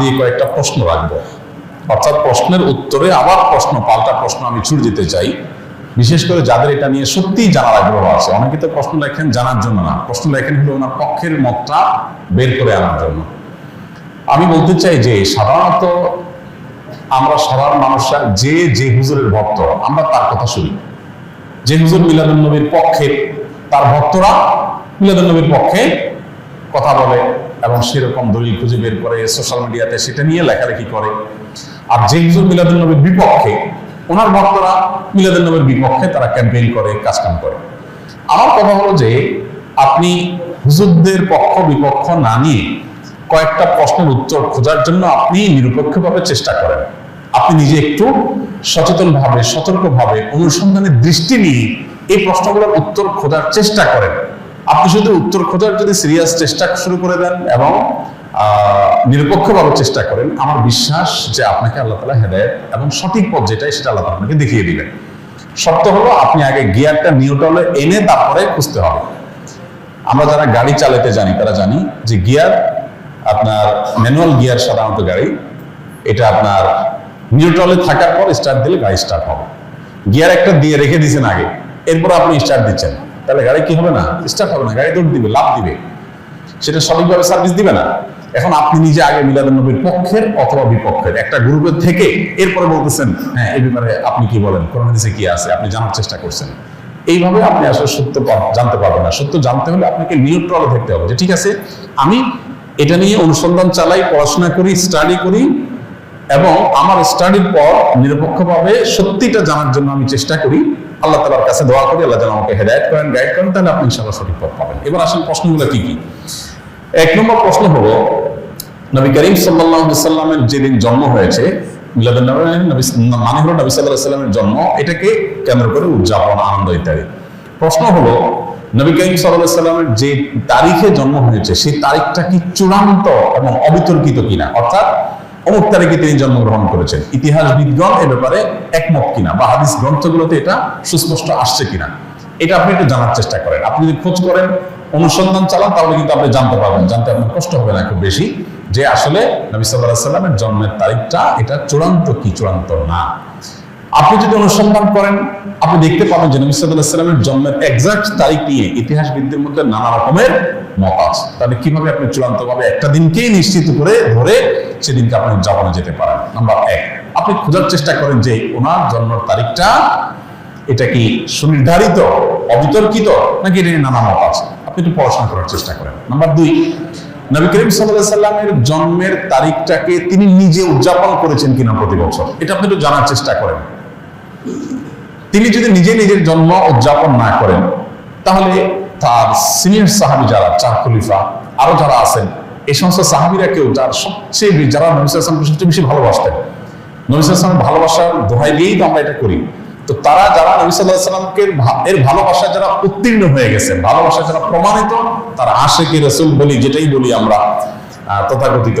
দিয়ে কয়েকটা প্রশ্ন রাখব। অর্থাৎ প্রশ্নের উত্তরে আবার প্রশ্ন, পাল্টা প্রশ্ন আমি ছুড়ে দিতে চাই। বিশেষ করে যাদের এটা নিয়ে সত্যিই জানার আগ্রহ আছে। অনেকে তো প্রশ্ন লেখেন জানার জন্য না। প্রশ্ন লেখেন হলো ওনার পক্ষের মতটা বের করে আনার জন্য। আমি বলতে চাই যে, সাধারণত আমরা সাধারণ মানুষরা যে যে হুজুরের ভক্ত, আমরা তার কথা শুনি। যে হুজুর মিলাদুল নবীর পক্ষে, তার ভক্তরা মিলাদুল নবীর পক্ষে কথা বলে। এবং সেরকম দলিল খুঁজে বের করে সোশ্যাল মিডিয়াতে সেটা নিয়ে লেখালেখি করে। আর হুজুর মিলাদুল নবীর বিপক্ষে, ওনার ভক্তরা মিলাদুল নবীর বিপক্ষে তারা ক্যাম্পেইন করে কাজকাম করে। আমার কথা হলো যে, আপনি হুজুরদের পক্ষ, বিপক্ষ না নিয়ে কয়েকটা প্রশ্নের উত্তর খোঁজার জন্য আপনি নিরপেক্ষভাবে চেষ্টা করেন। আপনি নিজে একটু সচেতনভাবে, সতর্কভাবে অনুসন্ধানের দৃষ্টি নিয়ে এই প্রশ্নগুলোর উত্তর খোঁজার চেষ্টা করেন। আপনি শুধু উত্তর খোঁজার যদি সিরিয়াস চেষ্টা শুরু করে দেন এবং নিরপেক্ষভাবে চেষ্টা করেন, আমার বিশ্বাস যে আপনাকে আল্লাহ তালা হেদায়ত এবং সঠিক পথ যেটাই সেটা আল্লাহ আপনাকে দেখিয়ে দিবেন। শর্ত হলো আপনি আগে গিয়ারটা নিউট্রালে এনে তারপরে খুঁজতে হবে। আমরা যারা গাড়ি চালাতে জানি, তারা জানি যে গিয়ার আপনার ম্যানুয়াল গিয়ার সাধারণত গাড়ি, এটা আপনার নিউট্রালে থাকার পর স্টার্ট দিলে গাড়ি স্টার্ট হবে। গিয়ার একটা দিয়ে রেখে দিয়েছেন আগে, এরপর আপনি স্টার্ট দিচ্ছেন। তাহলে গাড়ি কি হবে না? স্টার্ট হবে না। গাড়ি দৌড় দিবে লাভ দিবে। সেটা সঠিকভাবে সার্ভিস দিবে না। এখন আপনি নিজে আগে মিলাদুল নবীর পক্ষের অথবা বিপক্ষের একটা গ্রুপের থেকে এরপরে বলতেছেন হ্যাঁ এই ব্যাপারে আপনি কি বলেন? কোরআন হাদিসে কি আছে? আপনি জানার চেষ্টা করছেন। এইভাবে আপনি আসলে সত্য জানতে পারবেন না। সত্য জানতে হলে আপনাকে নিউট্রালে থাকতে হবে যে ঠিক আছে আমি এটা নিয়ে অনুসন্ধান চালাই পড়াশোনা করি স্টাডি করি এবং আমার স্টাডির পর নিরপেক্ষভাবে সত্যিটা জানার জন্য আমি চেষ্টা করি। আল্লাহ তালার কাছে দোয়া করি, আল্লাহ যেন আমাকে হেদায়ত করেন, গাইড করেন, তাহলে আপনি ইনশাআল্লাহ সঠিক পথ পাবেন। এবার আসেন প্রশ্নগুলো কি কি? এক নম্বর প্রশ্ন হলো, নবী করিম সাল্লামের যেদিন জন্ম হয়েছে মানে হলো নবী জন্ম, এটাকে কেন্দ্র করে উদযাপন, আনন্দ ইত্যাদি। প্রশ্ন হলো, নবী করিম সাল্লামের যে তারিখে জন্ম হয়েছে, সেই তারিখটা কি চূড়ান্ত এবং অবিতর্কিত কিনা? অর্থাৎ অমুক তারিখে তিনি জন্মগ্রহণ করেছেন। ইতিহাসবিদগণ এ ব্যাপারে একমত কিনা বা হাদিস গ্রন্থগুলোতে এটা সুস্পষ্ট আসছে কিনা, এটা আপনি একটু জানার চেষ্টা করেন। আপনি যদি খোঁজ করেন, অনুসন্ধান চালান, তাহলে কিন্তু আপনি জানতে পারবেন। জানতে আপনার কষ্ট হবে না খুব বেশি। যে আসলে নবী সাল্লাহ সাল্লামের জন্মের তারিখটা, এটা চূড়ান্ত কি? চূড়ান্ত না। আপনি যদি অনুসন্ধান করেন, আপনি দেখতে পাবেন যে নবী সাল্লামের জন্মের এক্সাক্ট তারিখ নিয়ে ইতিহাসবিদদের মধ্যে নানা রকমের মত আছে। তাহলে কীভাবে আপনি চূড়ান্ত ভাবে একটা দিনকেই নিশ্চিত করে ধরে সেদিনকে আপনি উদযাপনে যেতে পারেন? নাম্বার এক, আপনি খোঁজার চেষ্টা করেন যে ওনার জন্মের তারিখটা এটা কি সুনির্ধারিত, অবিতর্কিত, নাকি এটা নানা মত আছে? আপনি একটু পড়াশোনা করার চেষ্টা করেন। নাম্বার দুই, নবী করিম সাল্লামের জন্মের তারিখটাকে তিনি নিজে উদযাপন করেছেন কিনা প্রতি বছর, এটা আপনি একটু জানার চেষ্টা করেন। তিনি যদি নিজে নিজের জন্ম উদযাপন না করেন, তাহলে তার সিনিয়র সাহাবি যারা, চার খলিফা, আরও যারা আছেন এই সমস্ত সাহাবিরা কেউ যার সবচেয়ে যারা নবী সাল্লামকে সবচেয়ে বেশি ভালোবাসতেন। নবী সাল্লামের ভালোবাসার দোহাই দিয়েই তো আমরা এটা করি। তো তারা যারা নবী সাল্লাহ এর ভালোবাসা যারা উত্তীর্ণ হয়ে গেছেন ভালোবাসা যারা প্রমাণিত, তারা আশেকি রসুল বলি, যেটাই বলি আমরা তথাকথিত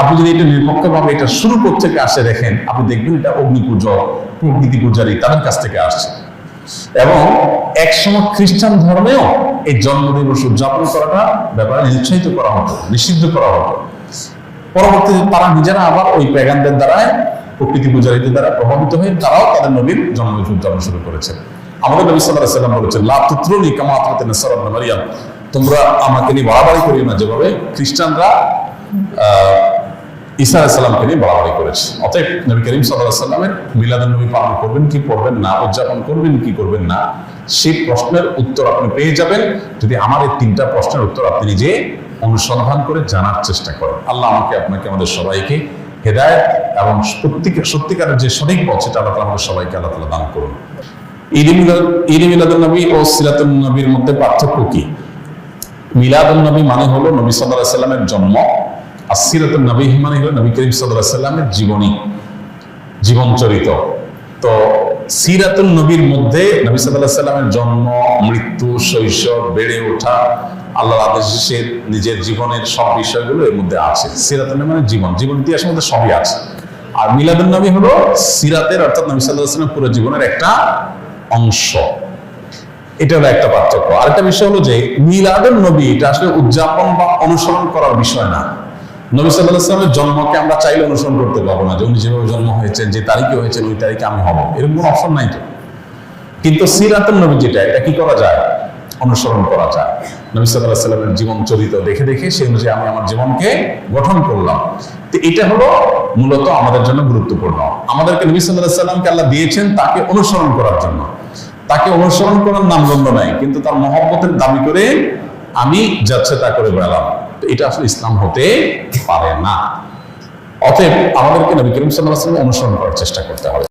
আপনি যদি এটা নিরপেক্ষভাবে এটা শুরু থেকে আসে দেখেন আপনি দেখবেন এটা অগ্নি পুজো প্রকৃতি পূজারী তাদের কাছ থেকে আসছে। এবং একসময় খ্রিস্টান ধর্মেও এই জন্মদিবস উদযাপন করাটা ব্যাপারে নিরুৎসাহিত করা হতো নিষিদ্ধ করা হতো। পরবর্তীতে তারা নিজেরা আবার ওই প্যাগানদের দ্বারায় প্রকৃতি পূজারীদের দ্বারা প্রভাবিত হয়ে তারাও তাদের নবীর জন্মদিন উদযাপন শুরু করেছে। আমাদের নবী সাল্লাহ সাল্লাম বলেছেন লা তুত্রুনি কামা আতরাতে নাসারা মারিয়াম। তোমরা আমাকে নিয়ে বাড়াবাড়ি করিও না। যেভাবে খ্রিস্টানরা আহ, ঈসা আলাইসাল্লামকে নিয়ে বাড়াবাড়ি করেছে। অতএব নবী করিম সাল্লাহ সাল্লামের মিলাদুল নবী পালন করবেন, কি করবেন না, উদযাপন করবেন, কি করবেন না, সেই প্রশ্নের উত্তর আপনি পেয়ে যাবেন। যদি আমার এই তিনটা প্রশ্নের উত্তর আপনি নিজে অনুসন্ধান করে জানার চেষ্টা করেন। আল্লাহ আমাকে, আপনাকে, আমাদের সবাইকে হেদায়ত এবং সত্যিকার সত্যিকারের যে সঠিক পথ, সেটা আল্লাহ আমাদের সবাইকে আল্লাহ তালা দান করুন। মিলাদ মিলাদুল নবী ও সিরাতুল নবীর মধ্যে পার্থক্য কি? মিলাদুল নবী মানে হলো নবী আলাইহি সাল্লামের জন্ম আর সিরাতুল নবী মানে হলো নবী করিম সাল্লামের জীবনী, জীবন চরিত। তো সিরাতুল নবীর মধ্যে নবী সাল্লাহ সাল্লামের জন্ম, মৃত্যু, শৈশব, বেড়ে ওঠা, আল্লাহর আদেশের নিজের জীবনের সব বিষয়গুলো এর মধ্যে আছে। সিরাতুল মানে জীবন জীবন ইতিহাসের মধ্যে সবই আছে। আর মিলাদুল নবী হলো সিরাতের অর্থাৎ নবী সাল্লাহ সাল্লাম পুরো জীবনের একটা অংশ। এটা হলো একটা পার্থক্য। আরেকটা বিষয় হলো যে মিলাদুল নবী, এটা আসলে উদযাপন বা অনুসরণ করার বিষয় না। নবী সাল্লাহ জন্মকে আমরা চাইলে অনুসরণ করতে পারব না যে উনি যেভাবে জন্ম হয়েছেন, যে তারিখে হয়েছেন, ওই তারিখে আমি হব। এরকম কোনো অপশন নাই তো। কিন্তু সিরাতুল নবী যেটা, এটা কি করা যায়? অনুসরণ করা যায়। নবী সাল্লাহ সাল্লামের জীবন চরিত দেখে দেখে সেই অনুযায়ী আমি আমার জীবনকে গঠন করলাম। তো এটা হলো মূলত আমাদের জন্য গুরুত্বপূর্ণ। আমাদেরকে নবী সাল্লাহ সাল্লামকে আল্লাহ দিয়েছেন তাকে অনুসরণ করার জন্য। তাকে অনুসরণ করার নামগন্ধ নাই, কিন্তু তার মহব্বতের দাবি করে আমি যাচ্ছে তা করে বেড়ালাম। এটা আসলে ইসলাম হতে পারে না। অতএব আমাদেরকে নবী করিম সাল্লাহ অনুসরণ করার চেষ্টা করতে হবে।